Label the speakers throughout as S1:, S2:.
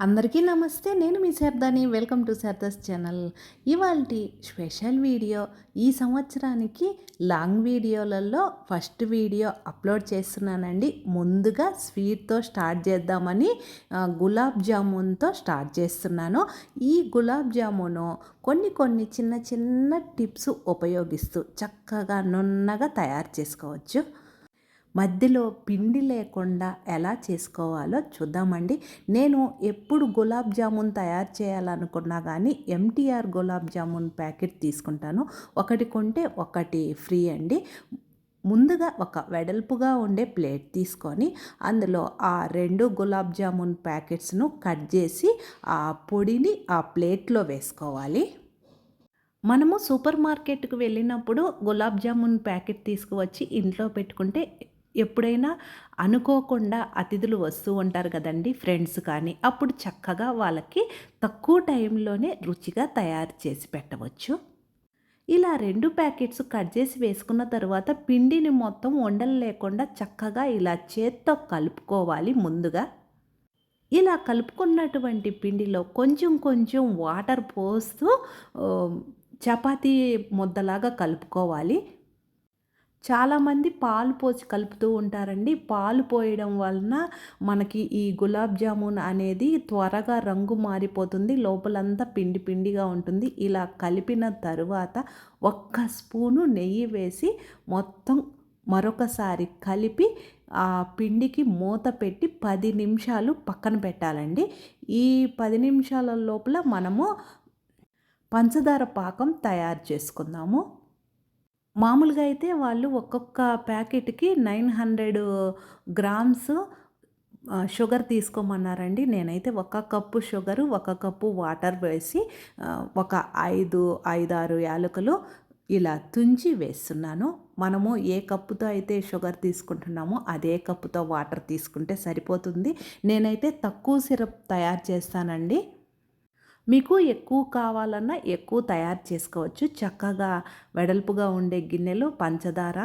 S1: అందరికీ నమస్తే నేను మీ శారదాని. Welcome to Sharada's channel. ఇవాళ స్పెషల్ వీడియో ఈ సంవత్సరానికి లాంగ్ వీడియోలలో ఫస్ట్ వీడియో అప్లోడ్ చేస్తున్నానండి. ముందుగా స్వీట్తో స్టార్ట్ చేద్దామని గులాబ్ జామున్తో స్టార్ట్ చేస్తున్నాను. ఈ గులాబ్ జామును కొన్ని కొన్ని చిన్న చిన్న టిప్స్ ఉపయోగిస్తూ చక్కగా నున్నగా తయారు చేసుకోవచ్చు. మధ్యలో పిండి లేకుండా ఎలా చేసుకోవాలో చూద్దామండి. నేను ఎప్పుడు గులాబ్ జామున్ తయారు చేయాలనుకున్నా కానీ ఎంటీఆర్ గులాబ్ జామున్ ప్యాకెట్ తీసుకుంటాను. ఒకటి కొంటే ఒకటి ఫ్రీ అండి. ముందుగా ఒక వెడల్పుగా ఉండే ప్లేట్ తీసుకొని అందులో ఆ రెండు గులాబ్ జామున్ ప్యాకెట్స్ను కట్ చేసి ఆ పొడిని ఆ ప్లేట్లో వేసుకోవాలి. మనము సూపర్ మార్కెట్కి వెళ్ళినప్పుడు గులాబ్ జామున్ ప్యాకెట్ తీసుకువచ్చి ఇంట్లో పెట్టుకుంటే ఎప్పుడైనా అనుకోకుండా అతిథులు వస్తూ ఉంటారు కదండి ఫ్రెండ్స్ కానీ. అప్పుడు చక్కగా వాళ్ళకి తక్కువ టైంలోనే రుచిగా తయారు చేసి పెట్టవచ్చు. ఇలా రెండు ప్యాకెట్స్ కట్ చేసి వేసుకున్న తర్వాత పిండిని మొత్తం ఉండలు లేకుండా చక్కగా ఇలా చేత్తో కలుపుకోవాలి ముందుగా. ఇలా కలుపుకున్నటువంటి పిండిలో కొంచెం కొంచెం వాటర్ పోస్తూ చపాతీ ముద్దలాగా కలుపుకోవాలి. చాలామంది పాలు పోసి కలుపుతూ ఉంటారండి. పాలు పోయడం వలన మనకి ఈ గులాబ్ జామున్ అనేది త్వరగా రంగు మారిపోతుంది. లోపలంతా పిండి పిండిగా ఉంటుంది. ఇలా కలిపిన తరువాత ఒక్క స్పూను నెయ్యి వేసి మొత్తం మరొకసారి కలిపి ఆ పిండికి మూత పెట్టి పది నిమిషాలు పక్కన పెట్టాలండి. ఈ పది నిమిషాల లోపల మనము పంచదార పాకం తయారు చేసుకుందాము. మామూలుగా అయితే వాళ్ళు ఒక్కొక్క ప్యాకెట్కి నైన్ హండ్రెడ్ గ్రామ్స్ షుగర్ తీసుకోమన్నారండి. నేనైతే ఒక కప్పు షుగరు ఒక కప్పు వాటర్ వేసి ఒక ఐదు ఐదారు యాలకులు ఇలా తుంచి వేస్తున్నాను. మనము ఏ కప్పుతో అయితే షుగర్ తీసుకుంటున్నామో అదే కప్పుతో వాటర్ తీసుకుంటే సరిపోతుంది. నేనైతే తక్కువ సిరప్ తయారు చేస్తానండి. మీకు ఎక్కువ కావాలన్నా ఎక్కువ తయారు చేసుకోవచ్చు. చక్కగా వెడల్పుగా ఉండే గిన్నెలో పంచదార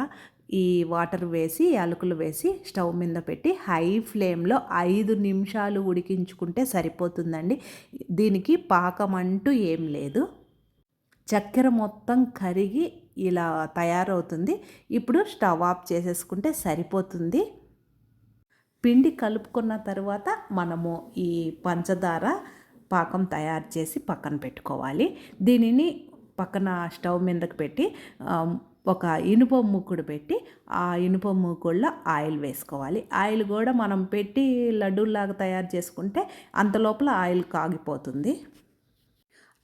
S1: ఈ వాటర్ వేసి యాలకులు వేసి స్టవ్ మీద పెట్టి హై ఫ్లేమ్లో ఐదు నిమిషాలు ఉడికించుకుంటే సరిపోతుందండి. దీనికి పాకం అంటూ ఏం లేదు. చక్కెర మొత్తం కరిగి ఇలా తయారవుతుంది. ఇప్పుడు స్టవ్ ఆఫ్ చేసేసుకుంటే సరిపోతుంది. పిండి కలుపుకున్న తర్వాత మనము ఈ పంచదార పాకం తయారు చేసి పక్కన పెట్టుకోవాలి. దీనిని పక్కన స్టవ్ మీదకి పెట్టి ఒక ఇనుప మూకుడు పెట్టి ఆ ఇనుప మూకుడులో ఆయిల్ వేసుకోవాలి. ఆయిల్ కూడా మనం పెట్టి లడ్డూలాగా తయారు చేసుకుంటే అంత లోపల ఆయిల్ కాగిపోతుంది.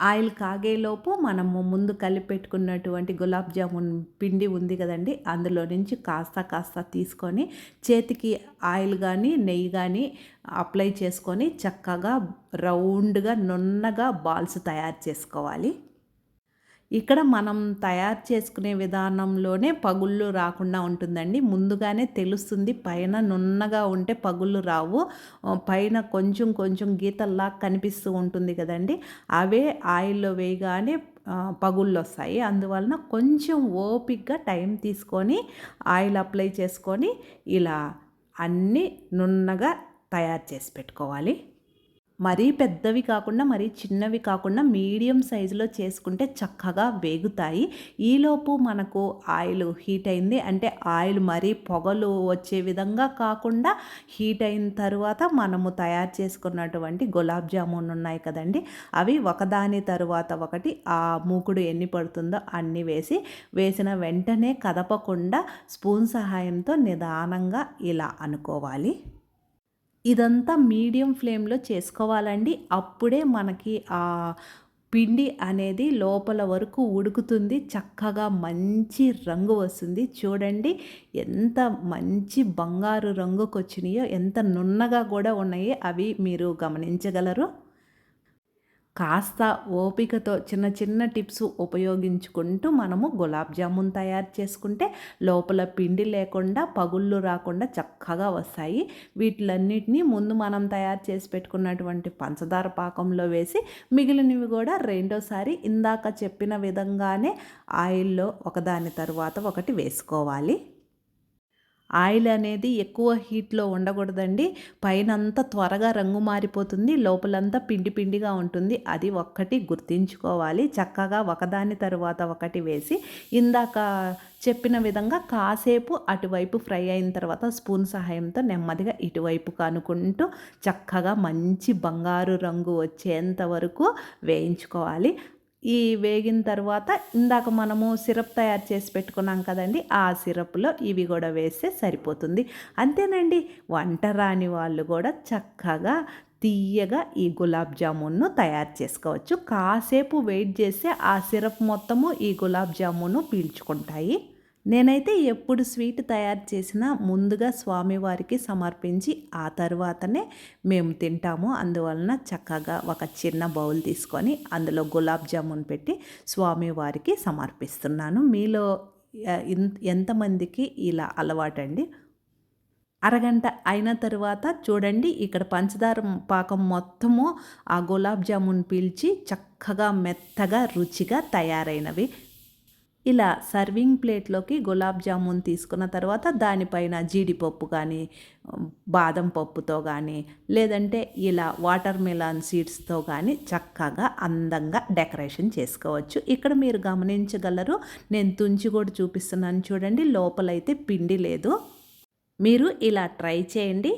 S1: ఆయిల్ కాగేలోపు మనము ముందు కలిపెట్టుకున్నటువంటి గులాబ్ జామున్ పిండి ఉంది కదండి అందులో నుంచి కాస్త కాస్త తీసుకొని చేతికి ఆయిల్ కానీ నెయ్యి కానీ అప్లై చేసుకొని చక్కగా రౌండ్గా నున్నగా బాల్స్ తయారు చేసుకోవాలి. ఇక్కడ మనం తయారు చేసుకునే విధానంలోనే పగుళ్ళు రాకుండా ఉంటుందండి. ముందుగానే తెలుస్తుంది పైన నున్నగా ఉంటే పగుళ్ళు రావు. పైన కొంచెం కొంచెం గీతల్లా కనిపిస్తూ ఉంటుంది కదండి. అవే ఆయిల్లో వేయగానే పగుళ్ళు వస్తాయి. అందువలన కొంచెం ఓపిక్గా టైం తీసుకొని ఆయిల్ అప్లై చేసుకొని ఇలా అన్నీ నున్నగా తయారు చేసి పెట్టుకోవాలి. మరీ పెద్దవి కాకుండా మరీ చిన్నవి కాకుండా మీడియం సైజులో చేసుకుంటే చక్కగా వేగుతాయి. ఈలోపు మనకు ఆయిల్ హీట్ అయింది అంటే ఆయిల్ మరీ పొగలు వచ్చే విధంగా కాకుండా హీట్ అయిన తర్వాత మనము తయారు చేసుకున్నటువంటి గులాబ్ జామున్ ఉన్నాయి కదండి. అవి ఒకదాని తరువాత ఒకటి ఆ మూకుడు ఎన్ని పడుతుందో అన్ని వేసి వేసిన వెంటనే కదపకుండా స్పూన్ సహాయంతో నిదానంగా ఇలా అనుకోవాలి. ఇదంతా మీడియం ఫ్లేమ్లో చేసుకోవాలండి. అప్పుడే మనకి ఆ పిండి అనేది లోపల వరకు ఉడుకుతుంది. చక్కగా మంచి రంగు వస్తుంది. చూడండి ఎంత మంచి బంగారు రంగుకు వచ్చినాయో ఎంత నున్నగా కూడా ఉన్నాయి. అవి మీరు గమనించగలరు. కాస్త ఓపికతో చిన్న చిన్న టిప్స్ ఉపయోగించుకుంటూ మనము గులాబ్ జామున్ తయారు చేసుకుంటే లోపల పిండి లేకుండా పగుళ్ళు రాకుండా చక్కగా వస్తాయి. వీటిలన్నిటినీ ముందు మనం తయారు చేసి పెట్టుకున్నటువంటి పంచదార పాకంలో వేసి మిగిలినవి కూడా రెండోసారి ఇందాక చెప్పిన విధంగానే ఆయిల్లో ఒకదాని తర్వాత ఒకటి వేసుకోవాలి. ఆయిల్ అనేది ఎక్కువ హీట్లో ఉండకూడదండి. పైన అంతా త్వరగా రంగు మారిపోతుంది. లోపలంతా పిండి పిండిగా ఉంటుంది. అది ఒక్కటి గుర్తించుకోవాలి. చక్కగా ఒకదాని తరువాత ఒకటి వేసి ఇందాక చెప్పిన విధంగా కాసేపు అటువైపు ఫ్రై అయిన తర్వాత స్పూన్ సహాయంతో నెమ్మదిగా ఇటువైపు కనుక్కుంటూ చక్కగా మంచి బంగారు రంగు వచ్చేంత వరకు వేయించుకోవాలి. ఈ వేగిన తర్వాత ఇందాక మనము సిరప్ తయారు చేసి పెట్టుకున్నాం కదండి ఆ సిరప్లో ఇవి కూడా వేస్తే సరిపోతుంది. అంతేనండి వంట రాని వాళ్ళు కూడా చక్కగా తీయగా ఈ గులాబ్ జామున్ను తయారు చేసుకోవచ్చు. కాసేపు వెయిట్ చేస్తే ఆ సిరప్ మొత్తము ఈ గులాబ్ జామును పీల్చుకుంటాయి. నేనైతే ఎప్పుడు స్వీట్ తయారు చేసినా ముందుగా స్వామివారికి సమర్పించి ఆ తర్వాతనే మేము తింటాము. అందువలన చక్కగా ఒక చిన్న బౌల్ తీసుకొని అందులో గులాబ్ జామున్ పెట్టి స్వామివారికి సమర్పిస్తున్నాను. మీలో ఎంతమందికి ఇలా అలవాటండి? అరగంట అయిన తర్వాత చూడండి ఇక్కడ పంచదార పాకం మొత్తము ఆ గులాబ్ జామున్ పీల్చి చక్కగా మెత్తగా రుచిగా తయారైనవి. ఇలా సర్వింగ్ ప్లేట్లోకి గులాబ్ జామున్ తీసుకున్న తర్వాత దానిపైన జీడిపప్పు కానీ బాదం పప్పుతో కానీ లేదంటే ఇలా వాటర్ మిలాన్ సీడ్స్తో కానీ చక్కగా అందంగా డెకరేషన్ చేసుకోవచ్చు. ఇక్కడ మీరు గమనించగలరు నేను తుంచి కూడా చూపిస్తున్నాను చూడండి లోపలైతే పిండి లేదు. మీరు ఇలా ట్రై చేయండి.